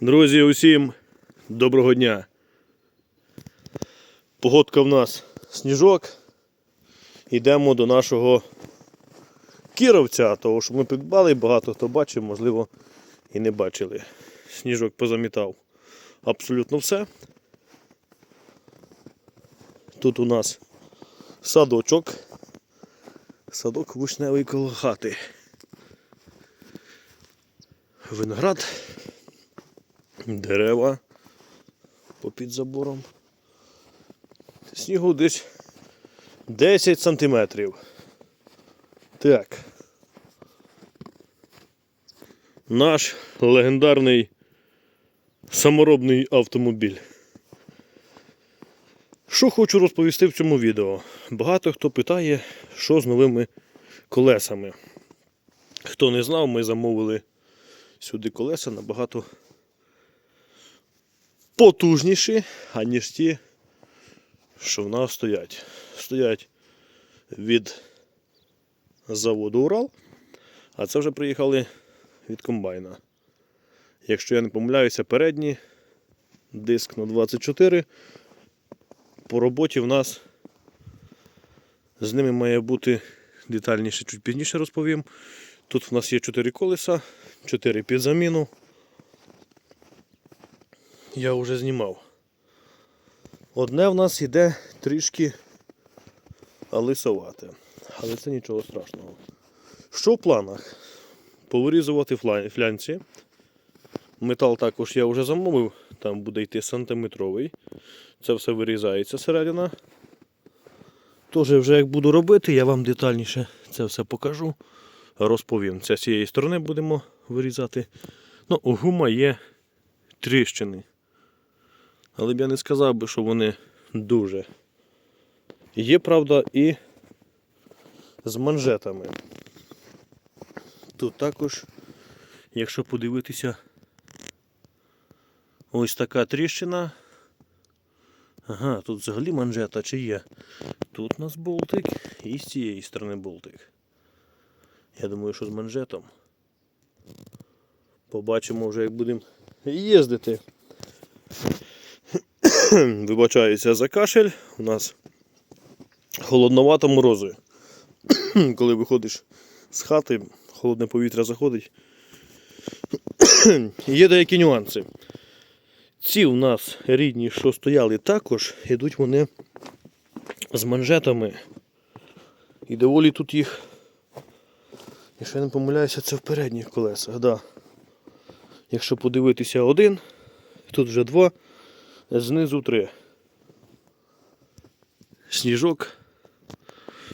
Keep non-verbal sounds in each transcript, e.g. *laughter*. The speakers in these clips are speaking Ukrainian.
Друзі, усім доброго дня. Погодка в нас сніжок. Йдемо до нашого кіровця, того що ми придбали, багато хто бачив, можливо, і не бачили. Сніжок позамітав абсолютно все. Тут у нас садочок. Садок вишневий коло хати. Виноград дерева попід забором. Снігу десь 10 сантиметрів. Так. Наш легендарний саморобний автомобіль. Що хочу розповісти в цьому відео? Багато хто питає, що з новими колесами. Хто не знав, ми замовили сюди колеса набагато потужніші, аніж ті, що в нас стоять. Стоять від заводу Урал, а це вже приїхали від комбайна. Якщо я не помиляюся, передній диск на 24. По роботі в нас з ними має бути детальніше, чуть пізніше розповім. Тут в нас є 4 колеса, 4 під заміну я вже знімав. Одне в нас йде трішки лисовате, але це нічого страшного. Що в планах? Повирізувати флянці. Метал також я вже замовив, там буде йти сантиметровий. Це все вирізається середина. Тож вже як буду робити, я вам детальніше це все покажу, розповім. Це з цієї сторони будемо вирізати. Ну, гума є тріщини. Але б я не сказав би, що вони дуже. Є, правда, і з манжетами. Тут також, якщо подивитися, ось така тріщина. Ага, тут взагалі манжета чи є. Тут у нас болтик і з цієї сторони болтик. Я думаю, що з манжетом. Побачимо вже, як будемо їздити. *clears throat* Вибачаюся за кашель. У нас холодновато морози. *clears throat* Коли виходиш з хати, холодне повітря заходить. *clears throat* Є деякі нюанси. Ці у нас рідні, що стояли також, йдуть вони з манжетами. І доволі тут їх, якщо я не помиляюся, це в передніх колесах. Да. Якщо подивитися один, тут вже два знизу три. Сніжок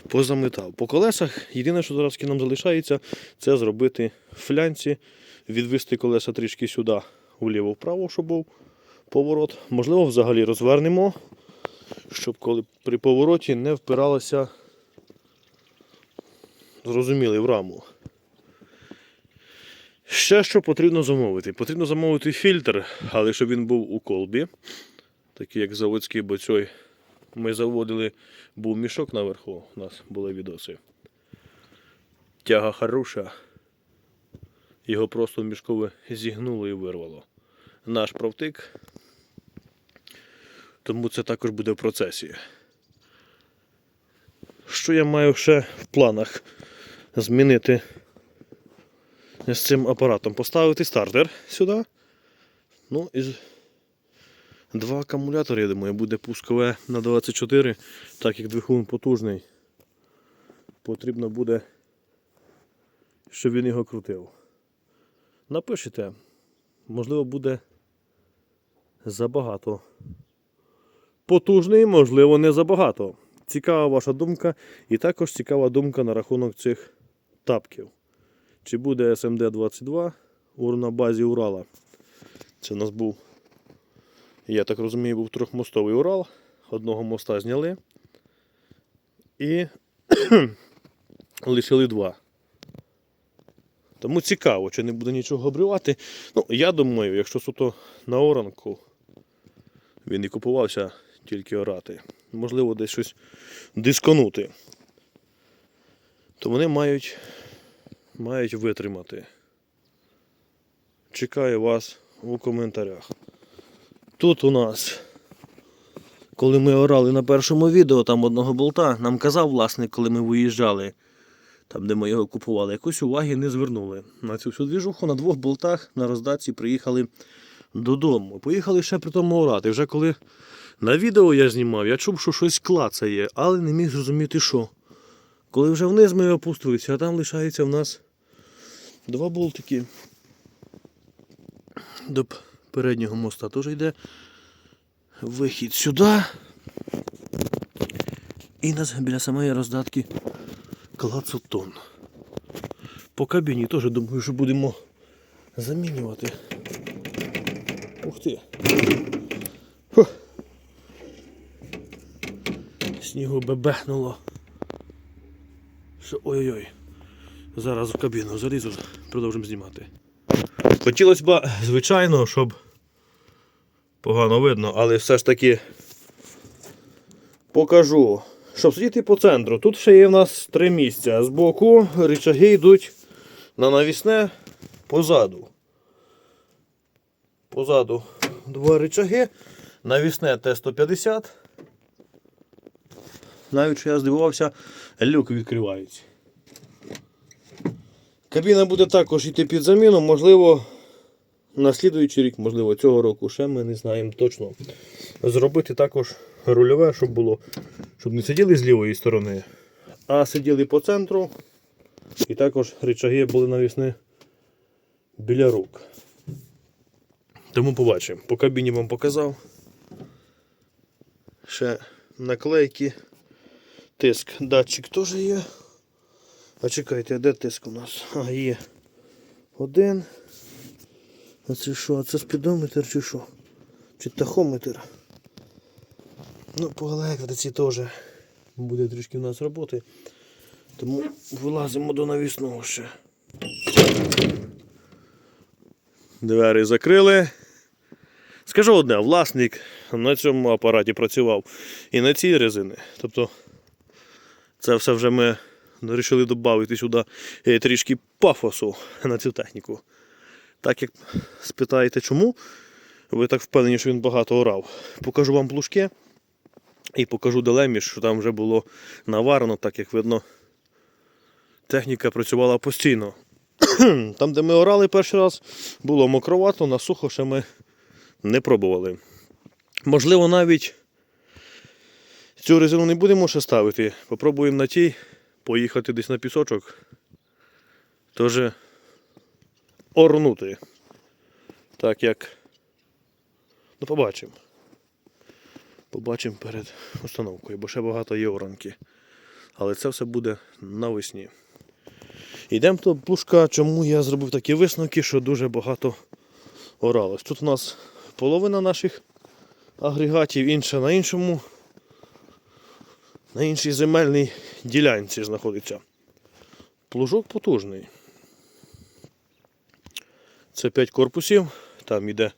позаметав. По колесах єдине, що зараз нам залишається, це зробити флянці, відвести колеса трішки сюди, вліво-вправо, щоб був поворот. Можливо, взагалі розвернемо, щоб коли при повороті не впиралося, зрозуміли, в раму. Ще що потрібно замовити? Потрібно замовити фільтр, але щоб він був у колбі, такий як заводський, бо цей ми заводили, був мішок наверху, у нас були відоси. Тяга хороша. Його просто мішкове зігнуло і вирвало. Наш провтик. Тому це також буде в процесі. Що я маю ще в планах змінити? З цим апаратом поставити стартер сюди. Ну і два акумулятори, я думаю, буде пускове на 24, так як двигун потужний. Потрібно буде, щоб він його крутив. Напишите, можливо, буде забагато. Потужний, можливо, не забагато. Цікава ваша думка, і також цікава думка на рахунок цих тапків. Чи буде СМД-22 на базі Урала? Це у нас був, я так розумію, був трьохмостовий Урал. Одного моста зняли і *clears throat* лишили два. Тому цікаво, чи не буде нічого обривати. Ну, я думаю, якщо суто на оранку він і купувався тільки орати, можливо, десь щось дисконути, то вони мають мають витримати. Чекаю вас у коментарях. Тут у нас, коли ми орали на першому відео, там одного болта, нам казав власник, коли ми виїжджали, там де ми його купували, якось уваги не звернули. На цю всю двіжуху на двох болтах на роздатці приїхали додому. Поїхали ще при тому орати. Вже коли на відео я знімав, я чув, що щось клацає, але не міг зрозуміти, що. Коли вже вниз ми опустилися, а там лишається в нас два болтики. До переднього моста теж йде вихід сюди. І нас біля самої роздатки клацотон. По кабіні теж думаю, що будемо замінювати. Ух ти. Фух. Снігу бебехнуло. Що ой-ой-ой. Зараз в кабіну залізу, продовжимо знімати. Хотілося б, звичайно, щоб погано видно, але все ж таки покажу. Щоб сидіти по центру. Тут ще є в нас три місця. Збоку рычаги йдуть на навісне позаду. Позаду два рычаги. Навісне Т-150. Навіть що я здивувався, люк відкривається. Кабіна буде також йти під заміну, можливо, на слідуючий рік, можливо, цього року ще ми не знаємо точно. Зробити також рульове, щоб було, щоб не сиділи з лівої сторони, а сиділи по центру. І також рычаги були навісні біля рук. Тому побачимо. По кабіні вам показав. Ще наклейки. Тиск, датчик теж є. А чекайте, де тиск у нас? А, є. Один. А це що? А це спідометр чи що? Чи тахометр? Ну, по електриці теж буде трішки в нас роботи. Тому вилазимо до навісного ще. Двері закрили. Скажу одне, власник на цьому апараті працював і на цій резини. Тобто це все вже ми вирішили додати сюди е, трішки пафосу на цю техніку. Так як спитаєте, чому, ви так впевнені, що він багато орав. Покажу вам плужки і покажу дилемі, що там вже було наварено, так як видно, техніка працювала постійно. *clears throat* Там, де ми орали перший раз, було мокровато, на сухо ще ми не пробували. Можливо, навіть цю резину не будемо ще ставити. Попробуємо на тій поїхати десь на пісочок. Тож орнути. Так як. Ну, побачимо. Побачимо перед установкою, бо ще багато є оранки. Але це все буде навесні. Йдемо до пушка, чому я зробив такі висновки, що дуже багато оралось. Тут у нас половина наших агрегатів, інша на іншому. На іншій земельній ділянці знаходиться. Плужок потужний. Це 5 корпусів, там іде.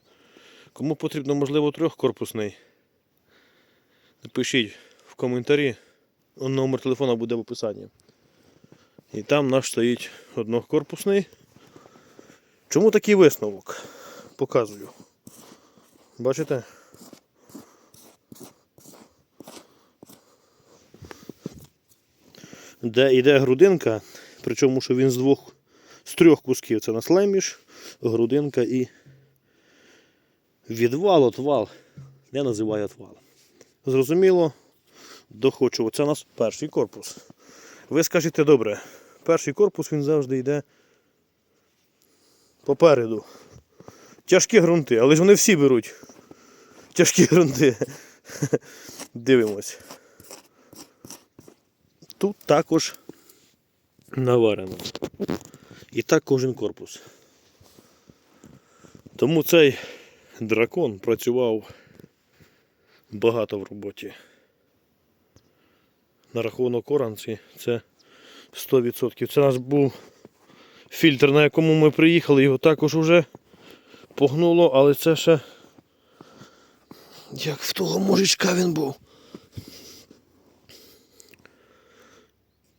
Кому потрібно, можливо, трьохкорпусний. Напишіть в коментарі. Номер телефона буде в описанні. І там наш стоїть однокорпусний. Чому такий висновок? Показую. Бачите? Де йде грудинка, причому що він з двох, з трьох кусків. Це у нас грудинка і відвал, отвал. Я називаю отвал. Зрозуміло, доходчиво. Це у нас перший корпус. Ви скажете добре, перший корпус він завжди йде попереду. Тяжкі ґрунти, але ж вони всі беруть. Тяжкі ґрунти. *laughs* Дивимось. Тут також наварено. І так кожен корпус. Тому цей дракон працював багато в роботі. На рахунок оранці це 100%. Це у нас був фільтр, на якому ми приїхали, його також вже погнуло, але це ще як в того мужичка він був.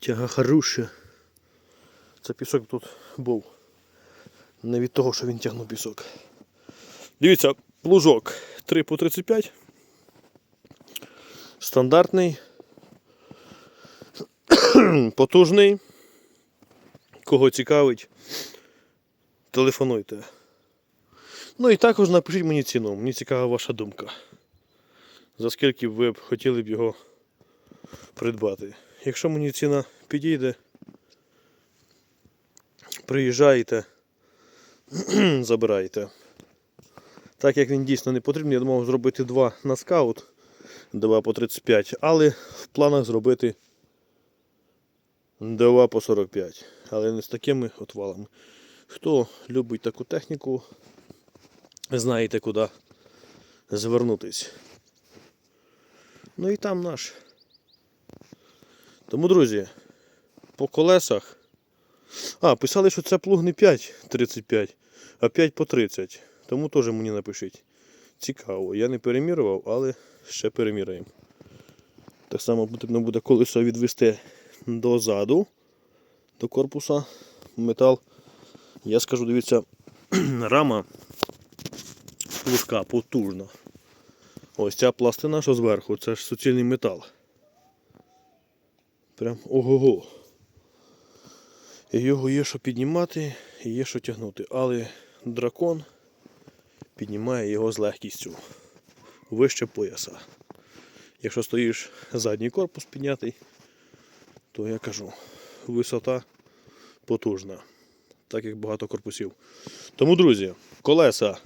Тяга хороша. Це пісок тут був. Не від того, що він тягнув пісок. Дивіться, плужок 3 по 35. Стандартний. *clears throat* Потужний. Кого цікавить, телефонуйте. Ну і також напишіть мені ціну. Мені цікава ваша думка. За скільки ви б хотіли б його придбати. Якщо мені ціна підійде, приїжджайте, *clears throat* забирайте. Так як він дійсно не потрібен, я думав зробити два на скаут, два по 35, але в планах зробити два по 45. Але не з такими отвалами. Хто любить таку техніку, знаєте куди звернутись. Ну і там наш. Тому, друзі, по колесах. А, писали, що це плуг не 5,35, а 5 по 30. Тому теж мені напишіть. Цікаво. Я не перемірював, але ще переміряємо. Так само потрібно буде колесо відвести дозаду, до корпуса. Метал. Я скажу, дивіться, *clears throat* рама плужка потужна. Ось ця пластина, що зверху, це ж суцільний метал. Прям ого-го. Його є що піднімати, і є що тягнути. Але дракон піднімає його з легкістю вище пояса. Якщо стоїш задній корпус піднятий, то я кажу, висота потужна, так як багато корпусів. Тому, друзі, колеса,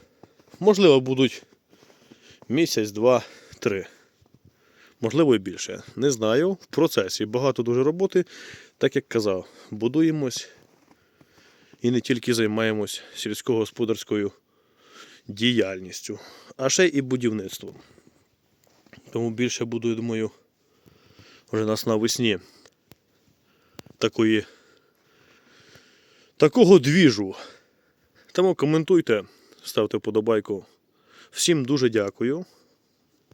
можливо, будуть місяць, два, три. Можливо і більше. Не знаю. В процесі багато дуже роботи, так як казав, будуємось і не тільки займаємось сільськогосподарською діяльністю, а ще і будівництвом. Тому більше буду, я думаю, вже нас навесні такої такого двіжу. Тому коментуйте, ставте вподобайку. Всім дуже дякую.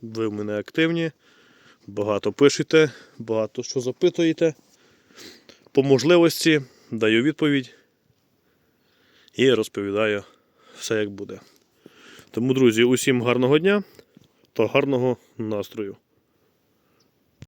Ви в мене активні, багато пишете, багато що запитуєте. По можливості даю відповідь і розповідаю все як буде. Тому, друзі, усім гарного дня та гарного настрою.